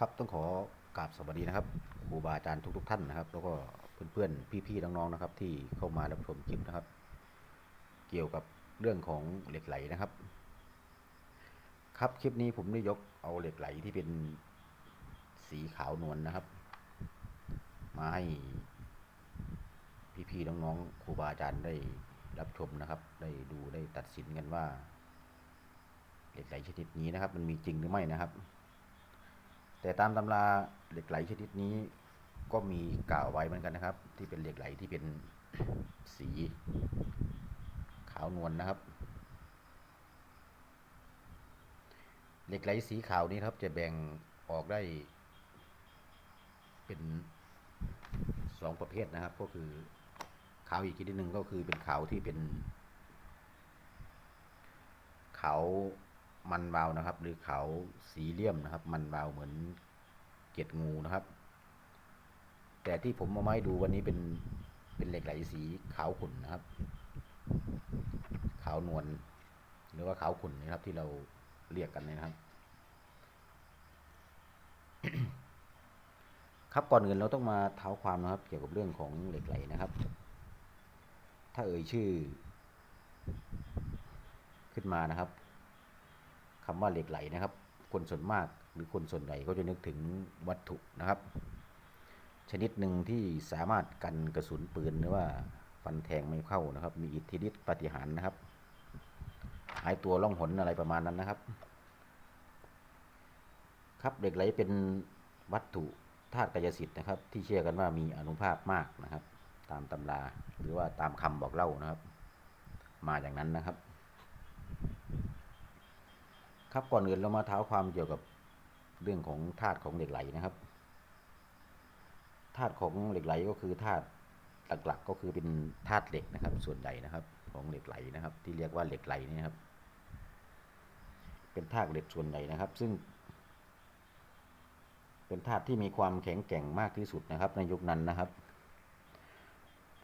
ครับต้องขอกราบสวัสดีนะครับครูบาอาจารย์ทุกๆท่านนะครับ แล้วก็เพื่อนๆพี่ๆน้องๆนะครับ ที่เข้ามารับชมคลิปนะครับ เกี่ยวกับเรื่องของเหล็กไหลนะครับ ครับคลิปนี้ผมได้ยกเอาเหล็กไหลที่เป็นสีขาวนวลนะครับ มาให้พี่ๆน้องๆครูบาอาจารย์ได้รับชมนะครับ ได้ดูได้ตัดสินกันว่า เหล็กไหลชนิดนี้นะครับ มันมีจริงหรือไม่นะครับ แต่ตามตำราเหล็กไหลชนิดนี้ก็มีกล่าวไว้เหมือนกันนะครับ ที่เป็นเหล็กไหลที่เป็นสีขาวนวลนะครับ เหล็กไหลสีขาวนี้ครับ จะแบ่งออกได้ เป็นสองประเภทนะครับ ก็คือขาวอีกชนิดหนึ่งก็คือเป็นขาวที่เป็นขาว มันวาวนะครับ หรือเขาสีเลี่ยมนะครับ มันวาวเหมือนเกล็ดงูนะครับ แต่ที่ผมเอามาให้ดูวันนี้เป็นเป็นเหล็กไหลสีขาวขุ่นนะครับ ขาวนวลหรือว่าขาวขุ่นนะครับ ที่เราเรียกกันนะครับ ครับก่อนอื่นเราต้องมาเท้าความนะครับ เกี่ยวกับเรื่องของเหล็กไหลนะครับ ถ้าเอ่ยชื่อ ขึ้นมานะครับ คำว่าเหล็กไหลนะครับ คนส่วนมากหรือคนส่วนใหญ่ก็จะนึกถึงวัตถุนะครับ ชนิดหนึ่งที่สามารถกันกระสุนปืนหรือว่าฟันแทงไม่เข้านะครับ มีอิทธิฤทธิ์ปฏิหารนะครับ หายตัวล่องหนอะไรประมาณนั้นนะครับ ครับเหล็กไหลเป็นวัตถุธาตุกายสิทธิ์นะครับ ที่เชื่อกันว่ามีอนุภาพมากนะครับ ตามตำราหรือว่าตามคำบอกเล่านะครับ มาอย่างนั้นนะครับ ครับก่อนอื่นเรามาเท้าความเกี่ยวกับเรื่องของธาตุของเหล็กไหลนะครับธาตุของเหล็กไหลก็คือธาตุหลักๆก็คือเป็นธาตุเหล็กนะครับ ส่วนใหญ่นะครับ ของเหล็กไหลนะครับ ที่เรียกว่าเหล็กไหลนี่ครับ เป็นธาตุเหล็กส่วนใหญ่นะครับ ซึ่ง เป็นธาตุที่มีความแข็งแกร่งมากที่สุดนะครับ ในยุคนั้นนะครับ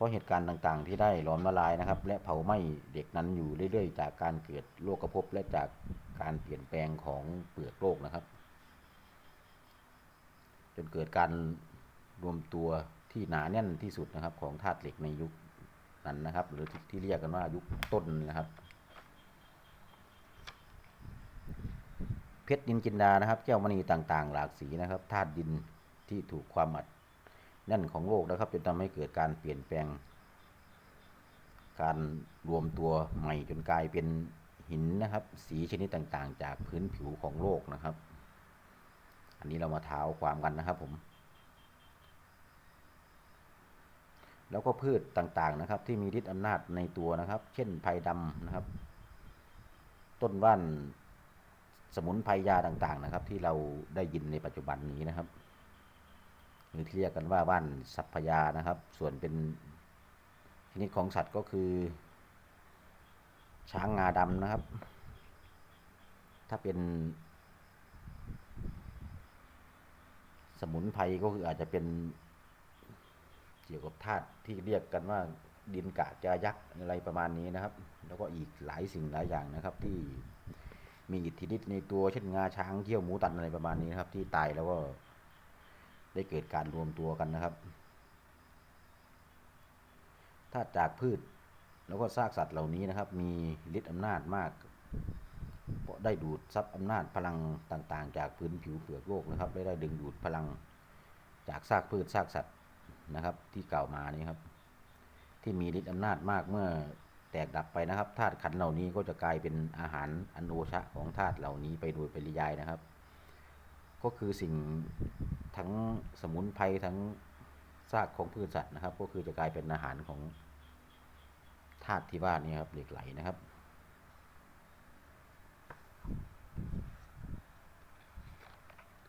ราะเหตุการณ์ต่างๆ ที่ได้หลอมละลายนะครับ และเผาไหม้เด็กนั้นอยู่เรื่อยๆ จากการเกิดโลกภพและจากการเปลี่ยนแปลงของเปลือกโลกนะครับ จนเกิดการรวมตัวที่หนาแน่นที่สุดนะครับ ของธาตุเหล็กในยุคนั้นนะครับ หรือทที่เรียกกันว่ายุคต้นนะครับ เพชรดินจินดานะครับ แก้วมณีต่างๆ หลากสีนะครับธาตุดินที่ถูกความอัด แน่นของโลกนะครับจนทำให้เกิดการเปลี่ยนแปลง การรวมตัวใหม่จนกลายเป็นหินนะครับ สีชนิดต่างๆ จากพื้นผิวของโลกนะครับ อันนี้เรามาเท้าความกันนะครับผม แล้วก็พืชต่างๆนะครับ ที่มีฤทธิ์อำนาจในตัวนะครับ เช่นไผ่ดำนะครับ ต้นว่านสมุนไพรยาต่างๆนะครับ ที่เราได้ยินในปัจจุบันนี้นะครับ หรือที่เรียกกันว่าว่านสัพพยานะครับ ส่วนเป็นชนิดของสัตว์ก็คือ ช้างงาดำนะครับ ถ้าเป็น สมุนไพรก็คืออาจจะเป็นเกี่ยวกับธาตุที่เรียกกันว่าดินกะจายักษ์อะไรประมาณนี้นะครับ แล้วก็อีกหลายสิ่งหลายอย่างนะครับ ที่มีอิทธิฤทธิ์ในตัวเช่นงาช้างเขี้ยวหมูตันอะไรประมาณนี้นะครับ ที่ตายแล้วก็ ได้เกิดการรวมตัวกันนะครับถ้าจากพืช แล้วก็ซากสัตว์เหล่านี้นะครับ มีฤทธิ์อำนาจมากเพราะได้ดูดซับอำนาจพลังต่างๆ จากพื้นผิวเปลือกโลกนะครับ ได้ได้ดึงดูดพลังจากซากพืชซากสัตว์นะครับ ที่กล่าวมานี้ครับ ที่มีฤทธิ์อำนาจมากเมื่อแตกดับไปนะครับธาตุขันเหล่านี้ก็จะกลายเป็นอาหารอันโอชะของธาตุเหล่านี้ไปโดยปริยายนะครับ ก็คือสิ่ง ทั้งสมุนไพรทั้งซากของพืชสัตว์นะครับ ก็คือจะกลายเป็นอาหารของธาตุที่ว่านี้ครับเหล็กไหลนะครับ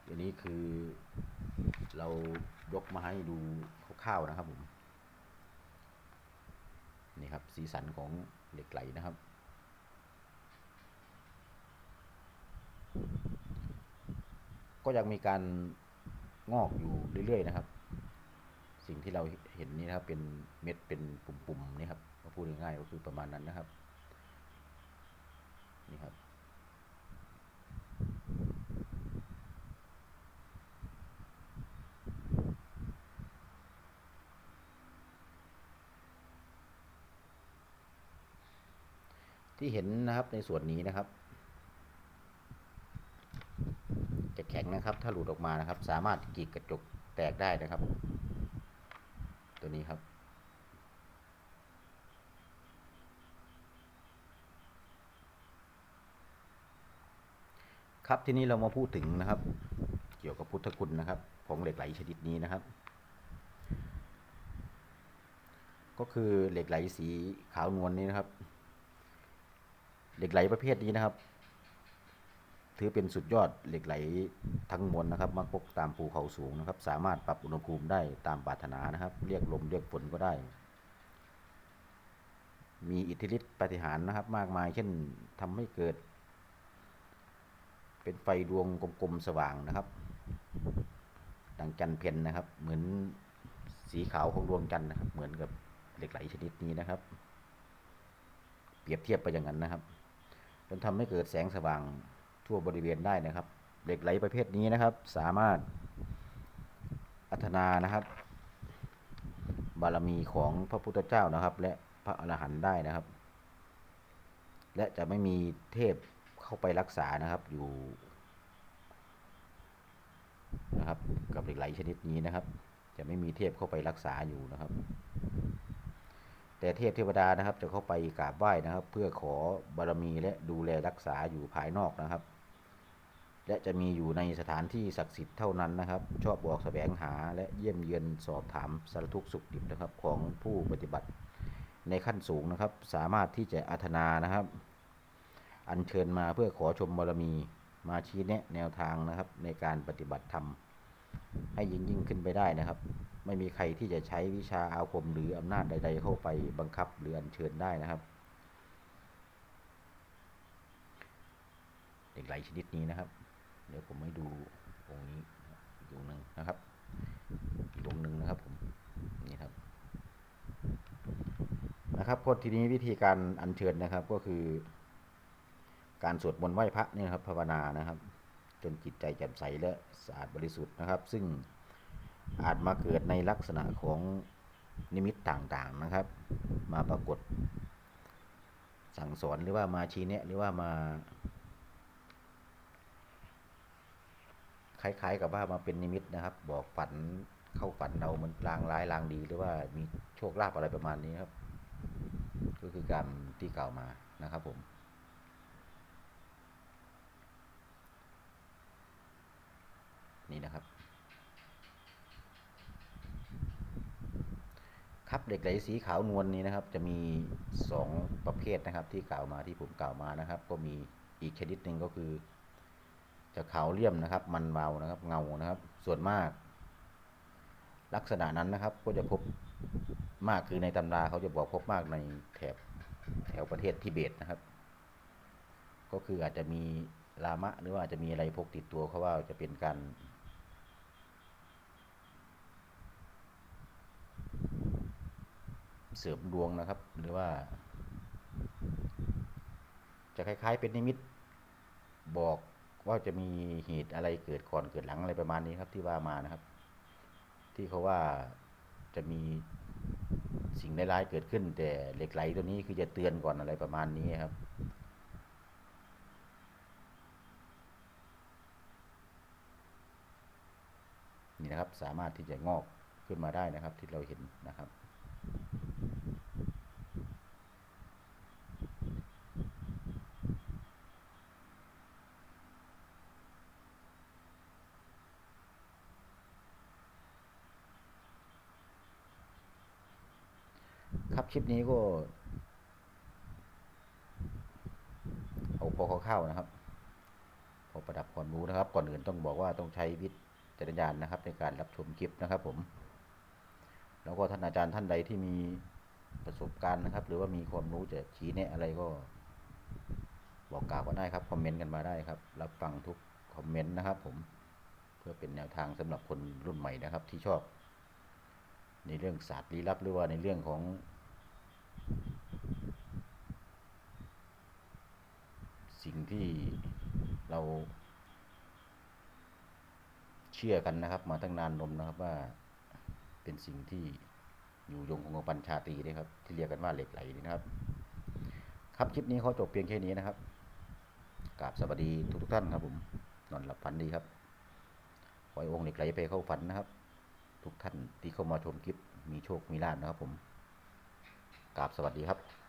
อันนี้คือเรายกมาให้ดูคร่าวๆนะครับผมนี่ครับสีสันของเหล็กไหลนะครับ ก็ยังมีการ งอกอยู่เรื่อยๆนะครับ สิ่งที่เราเห็นนี่นะครับ เป็นเม็ดเป็นปุ่มๆนี่ครับมาพูดง่ายๆก็คือประมาณนั้นนะครับนี่ครับที่เห็นนะครับในส่วนนี้นะครับ จะแข็งนะครับ ถ้าหลุดออกมานะครับ สามารถกรีดกระจกแตกได้นะครับ ตัวนี้ครับ ครับทีนี้เรามาพูดถึงนะครับ เกี่ยวกับพุทธคุณนะครับ ของเหล็กไหลชนิดนี้นะครับ ก็คือเหล็กไหลสีขาวนวลนี้นะครับ เหล็กไหลประเภทนี้นะครับ ถือเป็นสุดยอดเหล็กไหลทั้งมวลนะครับมักพบตามภูเขาสูงนะครับ สามารถปรับอุณหภูมิได้ตามปรารถนานะครับ เรียกลมเรียกฝนก็ได้ มีอิทธิฤทธิ์ปฏิหารนะครับ มากมาย เช่นทำให้เกิด เป็นไฟดวงกลมๆสว่างนะครับ ดังจันเพ็ญนะครับ เหมือนสีขาวของดวงจันทร์นะครับ เหมือนกับเหล็กไหลชนิดนี้นะครับ เปรียบเทียบไปอย่างนั้นนะครับจนทำให้เกิดแสงสว่าง ทั่วบริเวณได้นะครับ เหล็กไหลประเภทนี้นะครับ สามารถอัฒนานะครับ บารมีของพระพุทธเจ้านะครับ และพระอรหันต์ได้นะครับ และจะไม่มีเทพเข้าไปรักษานะครับอยู่นะครับ กับเหล็กไหลชนิดนี้นะครับ จะไม่มีเทพเข้าไปรักษาอยู่นะครับแต่เทพเทวดานะครับจะเข้าไปกราบไหว้นะครับ เพื่อขอบารมีและดูแลรักษาอยู่ภายนอกนะครับ และจะมีอยู่ในสถานที่ศักดิ์สิทธิ์เท่านั้นนะครับ ชอบบอกแสวงหาและเยี่ยมเยือนสอบถามสารทุกข์สุขดิบนะครับของผู้ปฏิบัติในขั้นสูงนะครับ สามารถที่จะอาธนานะครับ อัญเชิญมาเพื่อขอชมบารมีมาชี้แนะแนวทางนะครับ ในการปฏิบัติธรรมให้ยิ่งยิ่งขึ้นไปได้นะครับ ไม่มีใครที่จะใช้วิชาอาคมหรืออำนาจใด ๆ เข้าไปบังคับหรืออัญเชิญได้นะครับเหล็กไหลชนิดนี้นะครับ เดี๋ยวผมให้ดูองค์นี้อีกองค์หนึ่งนะครับอีกองค์หนึ่งนะครับผมนี่ครับนะครับก็ทีนี้วิธีการอัญเชิญนะครับก็คือ การสวดมนต์ไหว้พระนี่นะครับภาวนานะครับ จนจิตใจแจ่มใสและสะอาดบริสุทธิ์นะครับ ซึ่งอาจมาเกิดในลักษณะของนิมิตต่างๆนะครับ มาปรากฏสั่งสอนหรือว่ามาชี้แนะหรือว่ามา คล้าย ๆ กับว่ามาเป็นนิมิตนะครับ บอกฝันเข้าฝันเราเหมือนลางร้ายลางดี หรือว่ามีโชคลาภอะไรประมาณนี้ครับ ก็คือการที่กล่าวมานะครับผมนี่นะครับ ครับเหล็กไหลสีขาวนวลนี้นะครับ จะมีสองประเภทนะครับที่กล่าวมาที่ผมกล่าวมานะครับ ก็มีอีกชนิดหนึ่งก็คือ จะขาวเลี่ยมนะครับ มันเบานะครับ เงานะครับ ส่วนมาก ลักษณะนั้นนะครับ ก็จะพบมากคือในตำราเขาจะบอกพบมากในแถบแถวประเทศทิเบตนะครับ ก็คืออาจจะมีลามะหรือว่าอาจจะมีอะไรพกติดตัวเขาว่าจะเป็นการเสริมดวงนะครับ หรือว่า จะคล้าย ๆ เป็นนิมิตบอก ว่าจะมีเหตุอะไรเกิดก่อนเกิดหลังอะไรประมาณนี้ครับ ที่ว่ามานะครับ ที่เขาว่าจะมีสิ่งร้ายๆเกิดขึ้น แต่เหล็กไหลตัวนี้คือจะเตือนก่อนอะไรประมาณนี้ครับนี่นะครับสามารถที่จะงอกขึ้นมาได้นะครับที่เราเห็นนะครับ คลิปนี้ก็ เอาพอเข้านะครับ พอประดับความรู้นะครับ ก่อนอื่นต้องบอกว่าต้องใช้วิจารณญาณนะครับ ในการรับชมคลิปนะครับผม แล้วก็ท่านอาจารย์ท่านใดที่มีประสบการณ์นะครับ หรือว่ามีความรู้จะชี้แนะอะไรก็ บอกกล่าวกันได้ครับคอมเมนต์กันมาได้ครับ รับฟังทุกคอมเมนต์นะครับ ผมเพื่อเป็นแนวทางสำหรับคนรุ่นใหม่นะครับ ที่ชอบ ในเรื่องศาสตร์ลี้ลับหรือว่าในเรื่องของ สิ่งที่เรา เชื่อกันนะครับ มาตั้งนานนมนะครับว่าเป็นสิ่งที่อยู่ยงคงกระปันชาตรีนะครับ ที่เรียกกันว่าเหล็กไหลนี่นะครับ ครับคลิปนี้เขาจบเพียงแค่นี้นะครับกราบสวัสดีทุกทุกท่านครับผมนอนหลับฝันดีครับขอให้องค์เหล็กไหลไปเข้าฝันนะครับ ทุกท่านที่เข้ามาชมคลิปมีโชคมีลาภนะครับผมกราบสวัสดีครับ